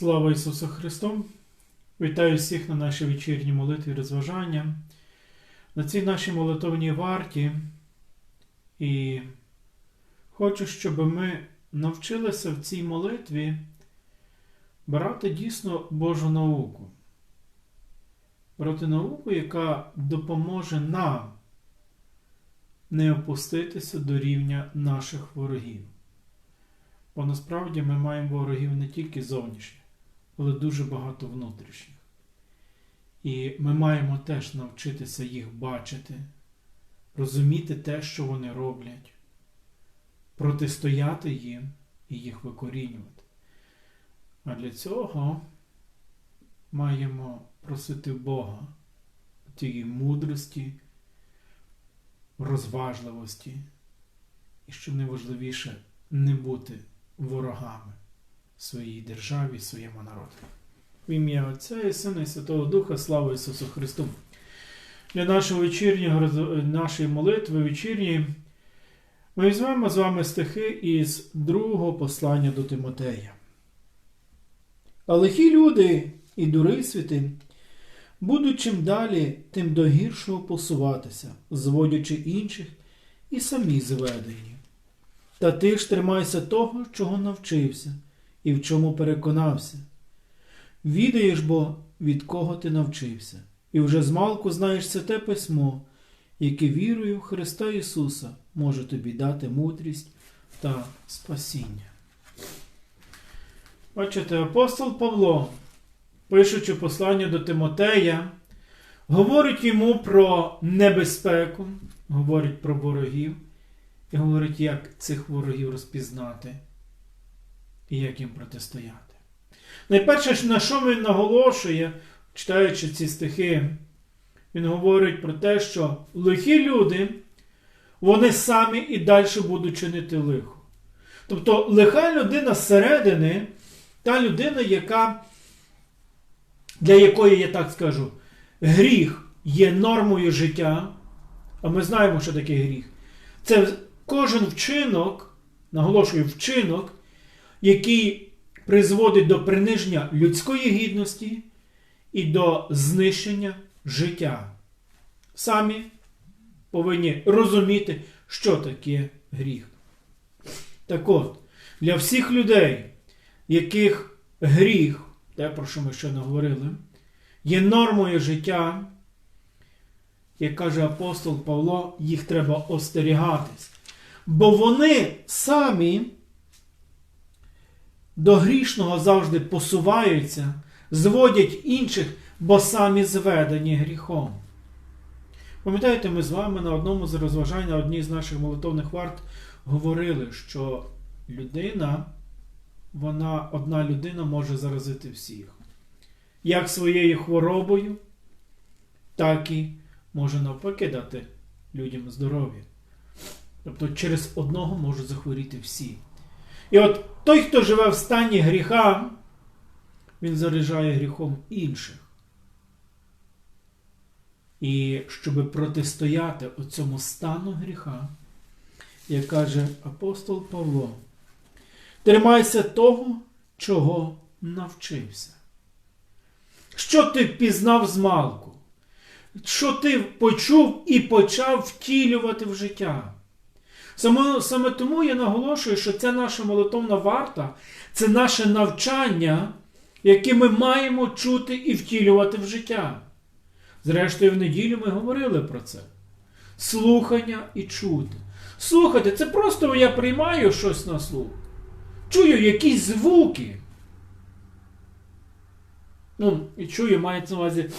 Слава Ісусу Христу! Вітаю всіх на нашій вечірній молитві розважання, на цій нашій молитовній варті. І хочу, щоб ми навчилися в цій молитві брати дійсно Божу науку. Брати науку, яка допоможе нам не опуститися до рівня наших ворогів. Бо насправді ми маємо ворогів не тільки зовнішніх, але дуже багато внутрішніх. І ми маємо теж навчитися їх бачити, розуміти те, що вони роблять, протистояти їм і їх викорінювати. А для цього маємо просити Бога тієї мудрості, розважливості і, що найважливіше, не бути ворогами своїй державі, своєму народу. В ім'я Отця і Сина і Святого Духа, слава Ісусу Христу. Для нашого вечірнього нашої молитви вечірньої ми візьмемо з вами стихи із другого послання до Тимотея. А лихі люди і дурисвіти будуть чим далі, тим до гіршого посуватися, зводячи інших і самі зведені. Та ти ж тримайся того, чого навчився, і в чому переконався. Відаєш бо, від кого ти навчився, і вже змалку знаєш це те письмо, яке вірою в Христа Ісуса може тобі дати мудрість та спасіння. Бачите, апостол Павло, пишучи послання до Тимотея, говорить йому про небезпеку, говорить про ворогів і говорить, як цих ворогів розпізнати і як їм протистояти. Найперше, на що він наголошує, читаючи ці стихи, він говорить про те, що лихі люди, вони самі і далі будуть чинити лихо. Тобто лиха людина зсередини, та людина, яка, для якої, я так скажу, гріх є нормою життя, а ми знаємо, що таке гріх. Це кожен вчинок, наголошую, вчинок, який призводить до приниження людської гідності і до знищення життя. Самі повинні розуміти, що таке гріх. Так от, для всіх людей, яких гріх, те, про що ми ще не говорили, є нормою життя, як каже апостол Павло, їх треба остерігатись. Бо вони самі до грішного завжди посуваються, зводять інших, бо самі зведені гріхом. Пам'ятаєте, ми з вами на одному з розважань, на одній з наших молитовних варт говорили, що людина, вона, одна людина може заразити всіх. Як своєю хворобою, так і може навпаки дати людям здоров'я. Тобто через одного можуть захворіти всі. І от той, хто живе в стані гріха, він заражає гріхом інших. І щоб протистояти цьому стану гріха, як каже апостол Павло, тримайся того, чого навчився. Що ти пізнав з малку? Що ти почув і почав втілювати в життя? Саме, саме тому я наголошую, що це наша молитовна варта, це наше навчання, яке ми маємо чути і втілювати в життя. Зрештою, в неділю ми говорили про це. Слухання і чути. Слухайте, це просто я приймаю щось на слух. Чую якісь звуки. Ну, і чую, мається на увазі,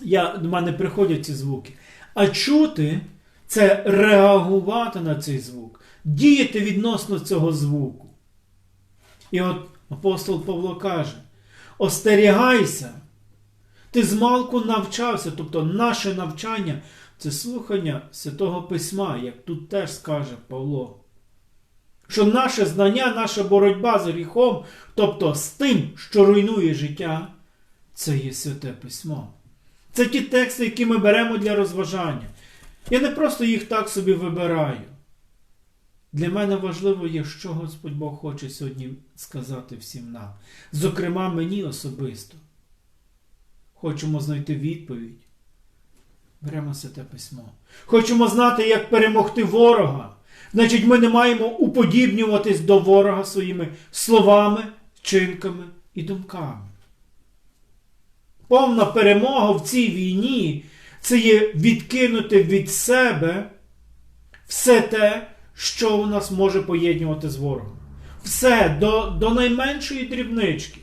я, до мене приходять ці звуки. А чути це реагувати на цей звук, діяти відносно цього звуку. І от апостол Павло каже: остерігайся, ти змалку навчався, тобто наше навчання це слухання Святого Письма, як тут теж скаже Павло. Що наше знання, наша боротьба з гріхом, тобто з тим, що руйнує життя, це є святе письмо. Це ті тексти, які ми беремо для розважання. Я не просто їх так собі вибираю. Для мене важливо є, що Господь Бог хоче сьогодні сказати всім нам. Зокрема, мені особисто. Хочемо знайти відповідь. Беремо святе письмо. Хочемо знати, як перемогти ворога. Значить, ми не маємо уподібнюватись до ворога своїми словами, вчинками і думками. Повна перемога в цій війні це є відкинути від себе все те, що у нас може поєднувати з ворогом. Все до, до найменшої дрібнички.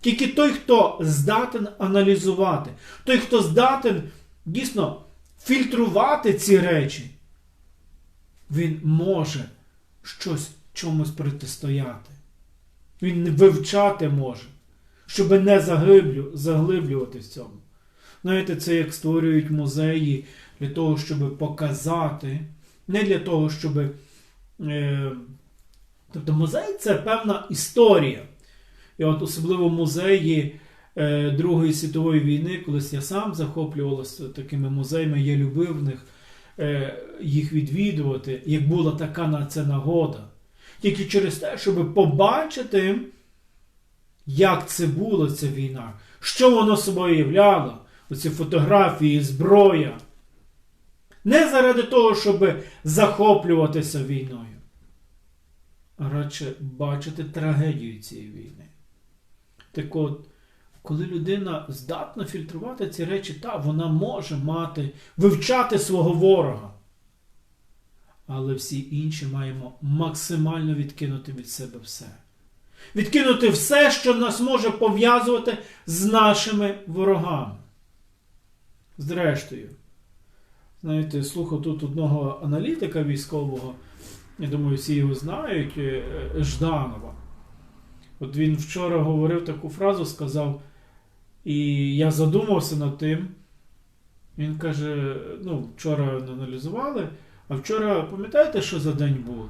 Тільки той, хто здатен аналізувати, той, хто здатен дійсно фільтрувати ці речі, він може щось чомусь протистояти. Він вивчати може, щоб не заглиблю, заглиблювати в цьому. Знаєте, це як створюють музеї для того, щоб показати, не для того, щоб. Е, тобто музей це певна історія. І от особливо музеї е, Другої світової війни, колись я сам захоплювався такими музеями, я любив них е, їх відвідувати, як була така на це нагода. Тільки через те, щоб побачити, як це було ця війна, що воно собою являло, оці фотографії, зброя. Не заради того, щоб захоплюватися війною, а радше бачити трагедію цієї війни. Так от, коли людина здатна фільтрувати ці речі, та вона може мати, вивчати свого ворога. Але всі інші маємо максимально відкинути від себе все. Відкинути все, що нас може пов'язувати з нашими ворогами. Зрештою, знаєте, слухав тут одного аналітика військового, я думаю, всі його знають, е, Жданова. От він вчора говорив таку фразу, сказав, і я задумався над тим. Він каже: ну, вчора аналізували, а вчора, пам'ятаєте, що за день було?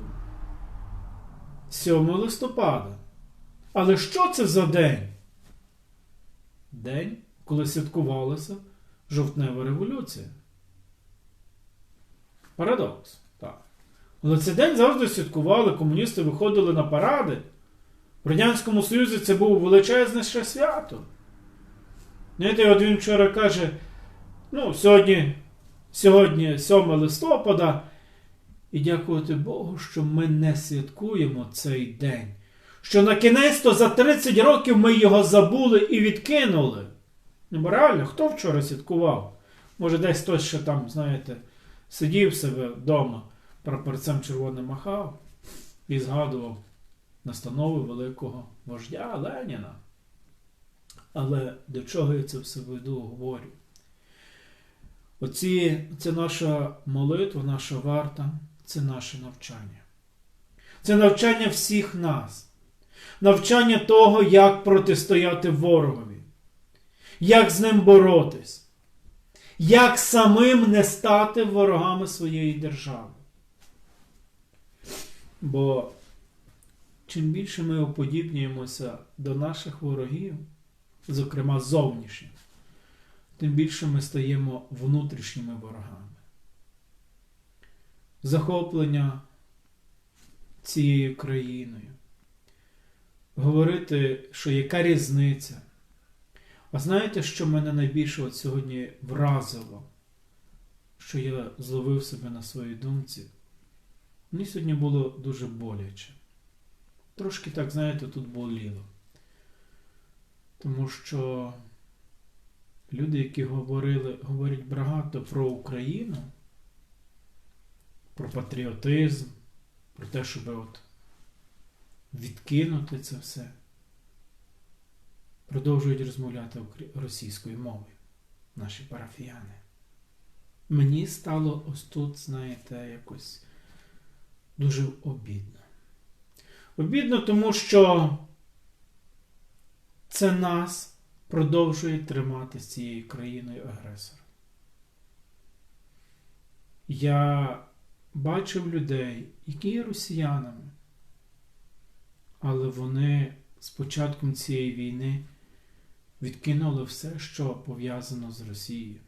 7 листопада. Але що це за день? День, коли святкувалася жовтнева революція. Парадокс. Так. Але цей день завжди святкували, комуністи виходили на паради. В Радянському Союзі це був величезне ще свято. Знаєте, от він вчора каже: ну, сьогодні, сьогодні 7 листопада, і дякувати Богу, що ми не святкуємо цей день. Що на кінець то за 30 років ми його забули і відкинули. Ну, бо реально, хто вчора святкував? Може, десь хтось ще там, знаєте, сидів себе вдома, прапорцем червоним махав і згадував настанови великого вождя Леніна. Але до чого я це все веду, говорю? Оці, це наша молитва, наша варта, це наше навчання. Це навчання всіх нас, навчання того, як протистояти ворогові, як з ним боротись, як самим не стати ворогами своєї держави. Бо чим більше ми уподібнюємося до наших ворогів, зокрема зовнішніх, тим більше ми стаємо внутрішніми ворогами. Захоплення цією країною. Говорити, що яка різниця. А знаєте, що мене найбільше от сьогодні вразило, що я зловив себе на своїй думці? Мені сьогодні було дуже боляче. Трошки так, знаєте, тут боліло. Тому що люди, які говорили, говорять багато про Україну, про патріотизм, про те, щоб от відкинути це все, продовжують розмовляти російською мовою, наші парафіяни. Мені стало ось тут, знаєте, якось дуже обідно. Обідно, тому що це нас продовжує тримати з цією країною агресором. Я бачив людей, які є росіянами, але вони з початком цієї війни відкинули все, що пов'язано з Росією.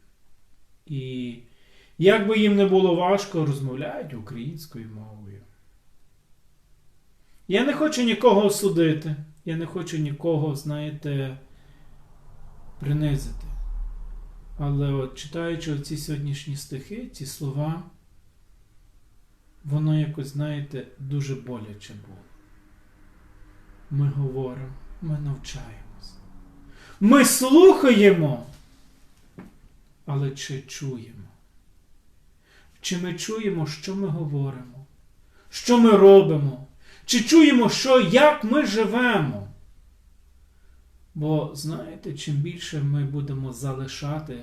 І як би їм не було важко, розмовляють українською мовою. Я не хочу нікого осудити, я не хочу нікого, знаєте, принизити. Але от читаючи оці сьогоднішні стихи, ці слова, воно якось, знаєте, дуже боляче було. Ми говоримо, ми навчаємось. Ми слухаємо, але чи чуємо? Чи ми чуємо, що ми говоримо? Що ми робимо? Чи чуємо, що, як ми живемо? Бо знаєте, чим більше ми будемо залишати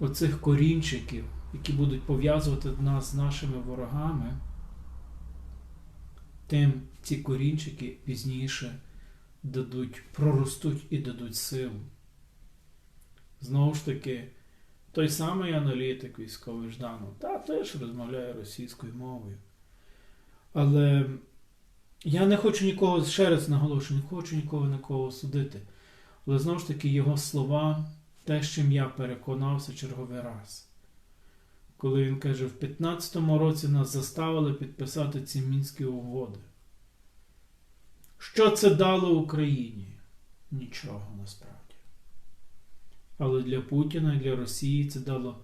оцих корінчиків, які будуть пов'язувати нас з нашими ворогами, тим ці корінчики пізніше дадуть, проростуть і дадуть силу. Знову ж таки, той самий аналітик військовий Жданов, та теж розмовляє російською мовою. Але я не хочу нікого, ще раз наголошую, не хочу нікого нікого судити. Але знову ж таки, його слова, те, з чим я переконався черговий раз. Коли він каже, в 15-му році нас заставили підписати ці мінські угоди. Що це дало Україні? Нічого насправді. Але для Путіна і для Росії це дало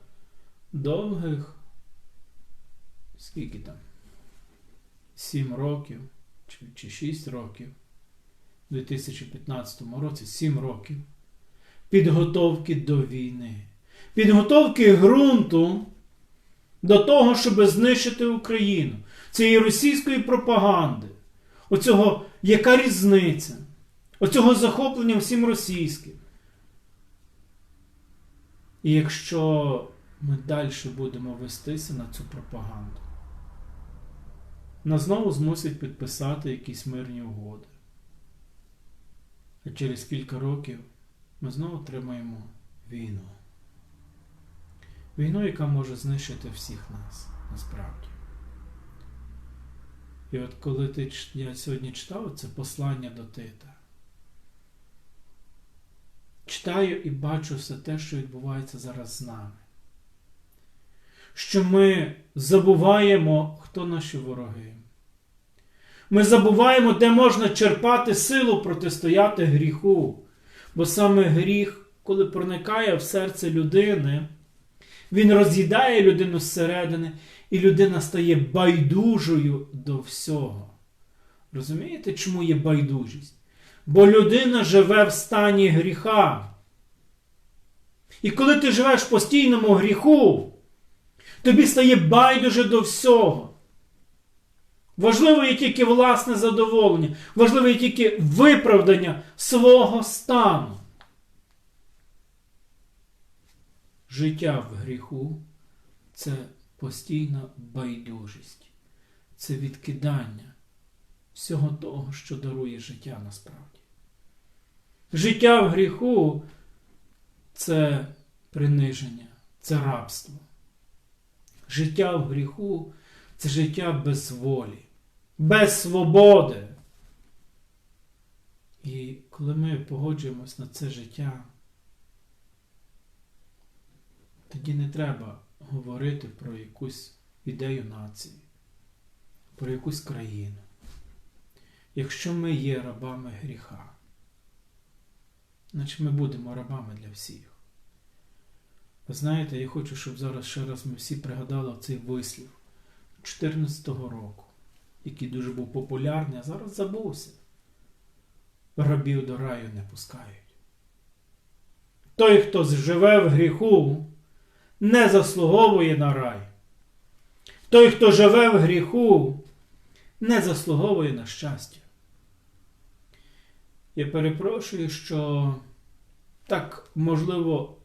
довгих, скільки там? 7 років чи, 6 років у 2015 році, 7 років підготовки до війни, підготовки ґрунту до того, щоб знищити Україну, цієї російської пропаганди, оцього, яка різниця, оцього захоплення всім російським. І якщо ми далі будемо вестися на цю пропаганду, нас знову змусять підписати якісь мирні угоди. А через кілька років ми знову отримаємо війну. Війну, яка може знищити всіх нас насправді. І от коли ти, я сьогодні читав це послання до Тита, читаю і бачу все те, що відбувається зараз з нами. Що ми забуваємо, хто наші вороги. Ми забуваємо, де можна черпати силу протистояти гріху. Бо саме гріх, коли проникає в серце людини, він роз'їдає людину зсередини, і людина стає байдужою до всього. Розумієте, чому є байдужість? Бо людина живе в стані гріха. І коли ти живеш в постійному гріху, тобі стає байдуже до всього. Важливо є тільки власне задоволення, важливо є тільки виправдання свого стану. Життя в гріху це постійна байдужість, це відкидання всього того, що дарує життя насправді. Життя в гріху це приниження, це рабство. Життя в гріху це життя без волі, без свободи. І коли ми погоджуємось на це життя, тоді не треба говорити про якусь ідею нації, про якусь країну. Якщо ми є рабами гріха, значить ми будемо рабами для всіх. Ви знаєте, я хочу, щоб зараз ще раз ми всі пригадали цей вислів 14-го року, який дуже був популярний, а зараз забувся. Рабів до раю не пускають. Той, хто живе в гріху, не заслуговує на рай. Той, хто живе в гріху, не заслуговує на щастя. Я перепрошую, що так, можливо,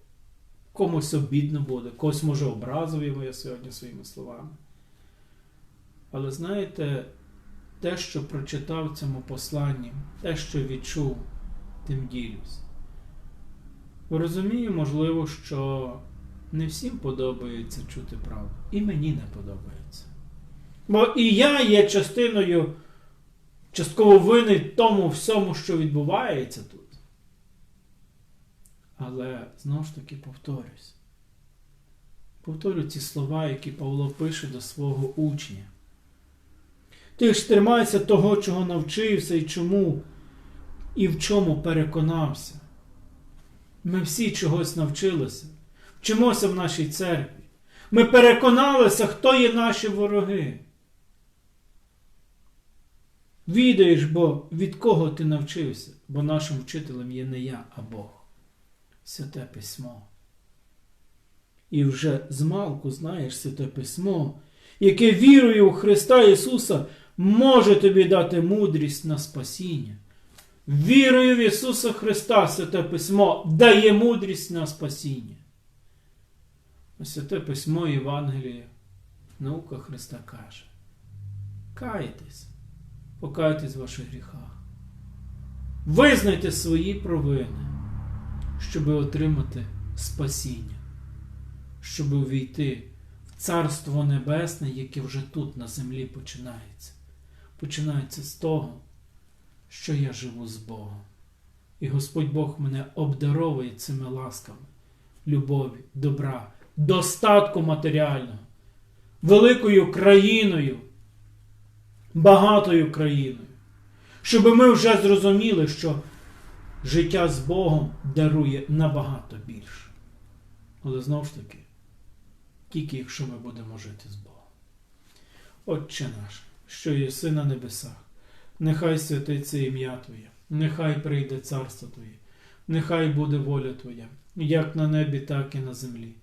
комусь обідно буде, когось може образив я сьогодні своїми словами. Але знаєте, те, що прочитав цьому посланні, те, що відчув, тим ділюсь. Розумію, можливо, що не всім подобається чути правду. І мені не подобається. Бо і я є частиною, частково вини тому всьому, що відбувається тут. Але знову ж таки повторюсь. Повторю ці слова, які Павло пише до свого учня. Ти ж тримайся того, чого навчився і чому, і в чому переконався. Ми всі чогось навчилися, вчимося в нашій церкві. Ми переконалися, хто є наші вороги. Відаєш, бо від кого ти навчився, бо нашим вчителем є не я, а Бог. Святе письмо. І вже змалку знаєш святе письмо, яке вірує у Христа Ісуса, може тобі дати мудрість на спасіння. Вірою в Ісуса Христа, святе письмо дає мудрість на спасіння. Святе письмо Євангеліє, наука Христа каже: Кайтесь, покайтесь в ваших гріхах. Визнайте свої провини, щоб отримати спасіння, щоб увійти в Царство Небесне, яке вже тут на землі починається. Починається з того, що я живу з Богом. І Господь Бог мене обдаровує цими ласками, любові, добра, достатку матеріального, великою країною, багатою країною, щоб ми вже зрозуміли, що життя з Богом дарує набагато більше. Але знову ж таки, тільки якщо ми будемо жити з Богом. Отче наш, що єси на небесах, нехай святиться ім'я Твоє, нехай прийде царство Твоє, нехай буде воля Твоя, як на небі, так і на землі.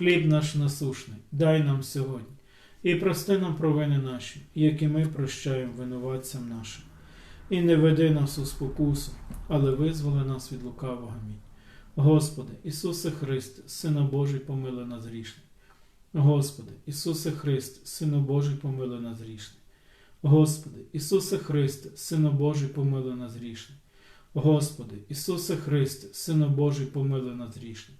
Хліб наш насушний, дай нам сьогодні, і прости нам провини наші, як і ми прощаємо винуватцям нашим. І не веди нас у спокусу, але визволи нас від лукавого. Амінь. Господи, Ісусе Христ, Сина Божий, помилуй нас грішний. Господи, Ісусе Христ, Сину Божий, помилуй нас грішний. Господи, Ісусе Христ, Сину Божий, помилуй нас грішний. Господи, Ісусе Христ, Сину Божий, помилуй нас грішний.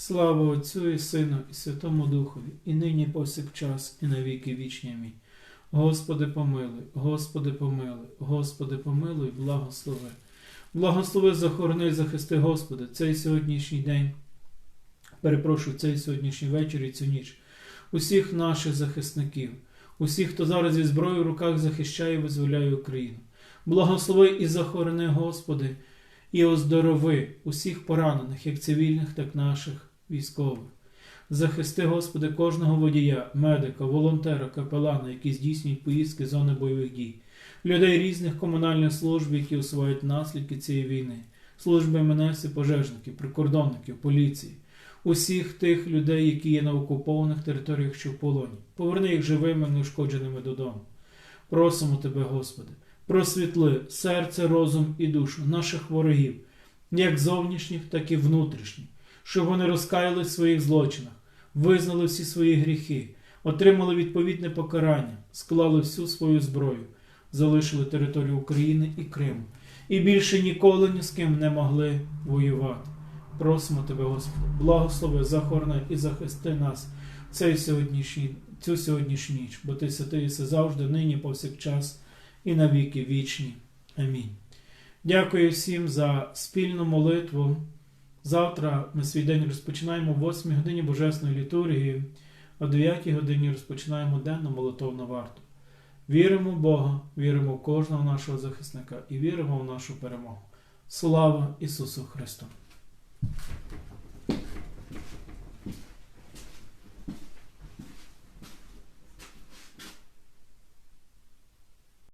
Слава Отцю і Сину, і Святому Духові, і нині повсякчас, і на віки вічні. Амінь. Господи, помилуй, Господи, помилуй, Господи, помилуй, благослови. Благослови, захорони, захисти, Господи, цей сьогоднішній день. Перепрошую, цей сьогоднішній вечір і цю ніч. Усіх наших захисників, усіх, хто зараз зі зброєю в руках захищає і визволяє Україну. Благослови і захорони, Господи, і оздорови усіх поранених, як цивільних, так наших військових. Захисти, Господи, кожного водія, медика, волонтера, капелана, які здійснюють поїздки з зони бойових дій, людей різних комунальних служб, які усувають наслідки цієї війни, служби МНС і пожежників, прикордонників, поліції, усіх тих людей, які є на окупованих територіях, що в полоні. Поверни їх живими, неушкодженими додому. Просимо Тебе, Господи просвітли серце, розум і душу наших ворогів, як зовнішніх, так і внутрішніх, щоб вони розкаяли в своїх злочинах, визнали всі свої гріхи, отримали відповідне покарання, склали всю свою зброю, залишили територію України і Криму, і більше ніколи ні з ким не могли воювати. Просимо тебе, Господи, благослови, захорони і захисти нас цей сьогоднішній, цю сьогоднішню ніч, бо ти святий єси завжди, нині, повсякчас і на віки вічні. Амінь. Дякую всім за спільну молитву. Завтра ми свій день розпочинаємо о 8 годині Божесної літургії, о 9 годині розпочинаємо денну молитовну варту. Віримо в Бога, віримо в кожного нашого захисника і віримо в нашу перемогу. Слава Ісусу Христу!